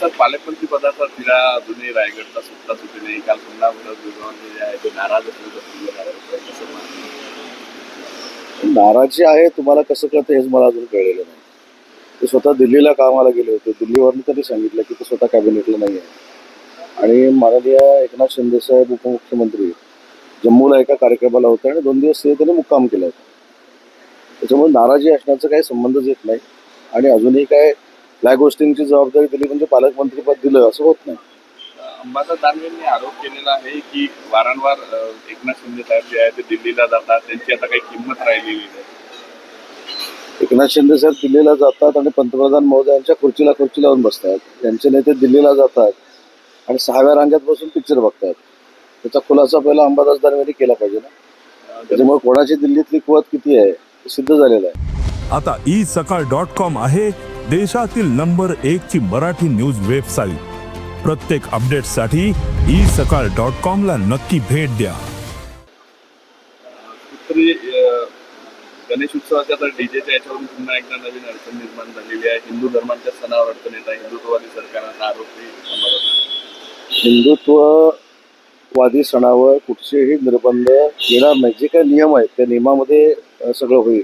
Sir पालकमंत्री पदाचा तिला अजूनही रायगडचा सुट्टा सुटी नाही. काल पुन्हा जे आहे ते नाराज असल्याचं नाराजी आहे तुम्हाला कसं कळतं हेच मला अजून कळलेलं नाही. ते स्वतः दिल्लीला कामाला गेले होते. दिल्लीवरून त्यांनी सांगितलं की ते स्वतः कॅबिनेटला नाही आहे. आणि माननीय एकनाथ शिंदे साहेब उपमुख्यमंत्री जम्मूला एका कार्यक्रमाला होते आणि दोन दिवस तिथे त्यांनी मुक्काम केला होता. त्याच्यामुळे नाराजी असण्याचा काही संबंधच येत नाही. आणि अजूनही काय या गोष्टींची जबाबदारी दिली म्हणजे पालकमंत्रीपद दिलं असं होत नाही. अंबादास दानवेंनी आरोप केलेला आहे की वारंवार एकनाथ शिंदे साहेब जे आहे ते दिल्लीला जातात त्यांची आता काही किंमत राहिलेली नाही. एकनाथ शिंदे साहेब दिल्लीला जातात आणि पंतप्रधान महोदयांच्या खुर्चीला खुर्ची लावून बसतात. त्यांचे नेते दिल्लीला जातात आणि सहाव्या रांगेत बसून पिक्चर बघतात. त्याचा खुलासा पहिला अंबादास दानवेंनी केला पाहिजे ना. त्याच्यामुळे कोणाची दिल्लीतली कुवत किती आहे हे सिद्ध झालेलं आहे. आता ई सकाळ डॉट कॉम आहे. देशातील नंबर एक ची मराठी न्यूज वेबसाईट. प्रत्येक अपडेटसाठी ई सकाळ डॉट कॉम ला नक्की भेट द्या. गणेश उत्सवाच्या तर डीजेच्या याच्यावरून पुन्हा एकदा नवीन अडचण निर्माण झालेली आहे. हिंदू धर्मांच्या सणावर अडचण येत आहे. हिंदुत्ववादी अंबादास दानवे हिंदुत्ववादी सणावर कुठचेही निर्बंध येणार नाही. जे काही नियम आहेत त्या नियमामध्ये सगळं होईल.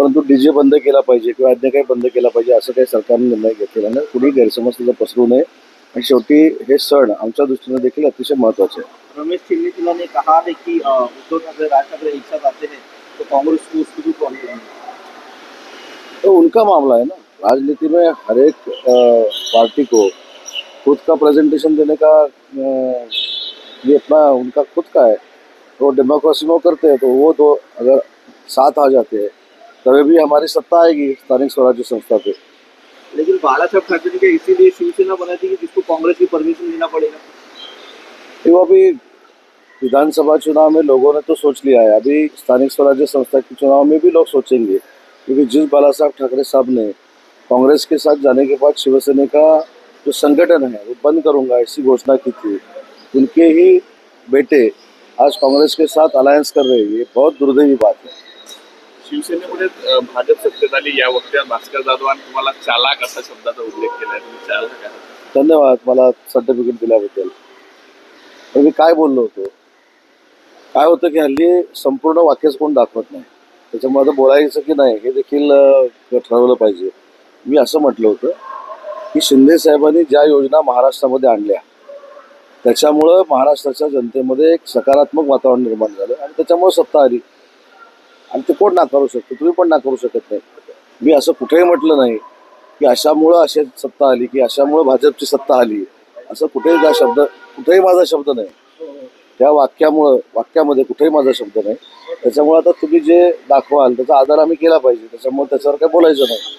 परंतु डीजे बंद केला पाहिजे किंवा अन्य काही बंद केला पाहिजे असं काही सरकारने निर्णय घेतलेला नाही. कुणी गैरसमज त्याचा पसरू नये. आणि शेवटी हे सण आमच्या दृष्टीने देखील अतिशय महत्त्वाचे आहे. रमेश चिन्नीतिला ने कहा है कि उद्धव ठाकरे राज ठाकरे एक साथ आते हैं तो कांग्रेस को उसकी भी प्रॉब्लम है तो उनका मामला है ना. राजनीति में हर एक पार्टी को खुद का प्रेजेंटेशन देने का ये अपना उनका खुद का है। तो डेमोक्रेसी में करते हैं तो वो तो अगर साथ आ जाते हैं तभी भी हमारी सत्ता आएगी स्थानिक स्वराज्य संस्था पे। लेकिन बाला साहब ठाकरे ने इसीलिए शिवसेना बनाई थी कि जिसको कांग्रेस की परमिशन लेना पड़ेगा। तो अभी विधानसभा चुनाव में लोगों ने तो सोच लिया है। अभी स्थानिक स्वराज्य संस्था के चुनाव में भी लोग सोचेंगे क्योंकि जिस बाला साहब ठाकरे साहब ने कांग्रेस के साथ जाने के बाद शिवसेना का जो संगठन है वो बंद करूँगा ऐसी घोषणा की थी। उनके ही बेटे आज कांग्रेस के साथ अलायंस कर रहे हैं ये बहुत दुर्दैवी बात है। शिवसेनेमध्ये भाजप सत्तेत आली या वक्त्यात भास्कर जाधवांनी तुम्हाला चालाक असा शब्दाचा उल्लेख केला तुम्ही चालाक आहात धन्यवाद मला सर्टिफिकेट दिल्याबद्दल. मी काय बोललो होतो? काय होतं की हल्ली संपूर्ण वाक्यच कोण दाखवत नाही. त्याच्यामुळे आता बोलायचं की नाही हे देखील ठरवलं पाहिजे. मी असं म्हटलं होतं की शिंदे साहेबांनी ज्या योजना महाराष्ट्रामध्ये आणल्या त्याच्यामुळं महाराष्ट्राच्या जनतेमध्ये एक सकारात्मक वातावरण निर्माण झालं आणि त्याच्यामुळे सत्ता आली. आणि ते कोण नाकारू शकतो? तुम्ही पण नाकारू शकत नाही. मी असं कुठेही म्हटलं नाही की अशामुळं अशी सत्ता आली की अशामुळं भाजपची सत्ता आली. असं कुठेही त्या शब्द कुठेही माझा शब्द नाही. त्या वाक्यामुळं वाक्यामध्ये कुठेही माझा शब्द नाही. त्याच्यामुळे आता तुम्ही जे दाखवाल त्याचा आधार आम्ही केला पाहिजे. त्याच्यामुळे त्याच्यावर काही बोलायचं नाही.